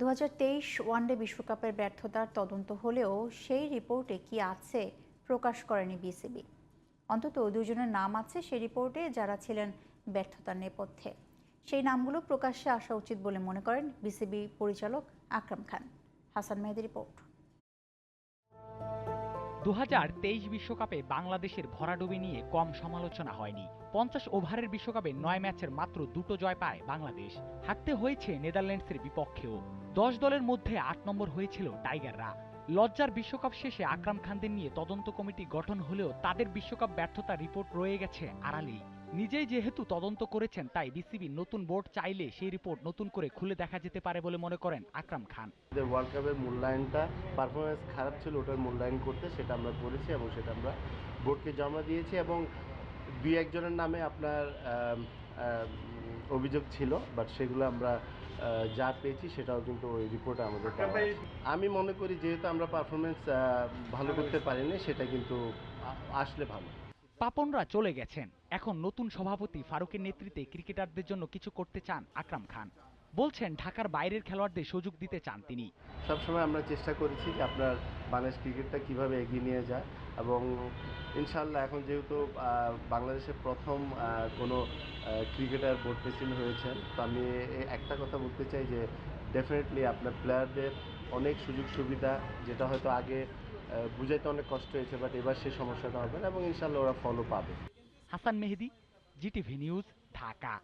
দু হাজার তেইশ ওয়ানডে বিশ্বকাপের ব্যর্থতার তদন্ত হলেও সেই রিপোর্টে কি আছে প্রকাশ করেনি বিসিবি। অন্তত দুজনের নাম আছে সেই রিপোর্টে যারা ছিলেন ব্যর্থতার নেপথ্যে। সেই নামগুলো প্রকাশ্যে আসা উচিত বলে মনে করেন বিসিবি পরিচালক আকরাম খান। হাসান মেহেদি রিপোর্ট। দু বিশ্বকাপে বাংলাদেশের ভরাডুবি নিয়ে কম সমালোচনা হয়নি। পঞ্চাশ ওভারের বিশ্বকাপে নয় ম্যাচের মাত্র দুটো জয় পায় বাংলাদেশ। হারতে হয়েছে নেদারল্যান্ডসের বিপক্ষেও। দশ দলের মধ্যে আট নম্বর হয়েছিল টাইগাররা। লজ্জার বিশ্বকাপ শেষে আকরাম খানদের নিয়ে তদন্ত কমিটি গঠন হলেও তাদের বিশ্বকাপ ব্যর্থতা রিপোর্ট রয়ে গেছে আড়ালেই নিজেই যেহেতু তদন্ত করেছেন, তাই বিসিবি নতুন বোর্ড চাইলে সেই রিপোর্ট নতুন করে খুলে দেখা যেতে পারে বলে মনে করেন আকরাম খান। ওয়ার্ল্ড কাপের মূল্যায়নটা পারফরমেন্স খারাপ ছিল, ওটার মূল্যায়ন করতে সেটা আমরা করেছি এবং সেটা আমরা বোর্ডকে জমা দিয়েছি এবং দুই একজনের নামে আপনার অভিযোগ ছিল বাট সেগুলো আমরা যা পেয়েছি সেটাও কিন্তু ওই রিপোর্টে আমাদের দেওয়া আছে। আমি মনে করি যেহেতু আমরা পারফরমেন্স ভালো করতে পারিনি সেটা কিন্তু আসলে ভালো। পাপনরা চলে গেছেন। এখন নতুন সভাপতি ফারুকের নেতৃত্বে ক্রিকেটারদের জন্য কিছু করতে চান আকরাম খান। বলছেন ঢাকার বাইরের খেলোয়াড়দের সুযোগ দিতে চান তিনি। সবসময় আমরা চেষ্টা করেছি যে আপনার বাংলাদেশ ক্রিকেটটা কীভাবে এগিয়ে নিয়ে যায় এবং ইনশাল্লাহ এখন যেহেতু আহ, বাংলাদেশের প্রথম কোনো ক্রিকেটার বোর্ড প্রেসিডেন্ট হয়েছেন তো আমি একটা কথা বলতে চাই যে ডেফিনেটলি আপনার প্লেয়ারদের অনেক সুযোগ সুবিধা যেটা হয়তো আগে বুঝাইতে অনেক কষ্ট হয়েছে বাট এবার সেই সমস্যাটা হবে না এবং ইনশাল্লাহ ওরা ফলো পাবে। Hasan Mehedi GTV news Dhaka.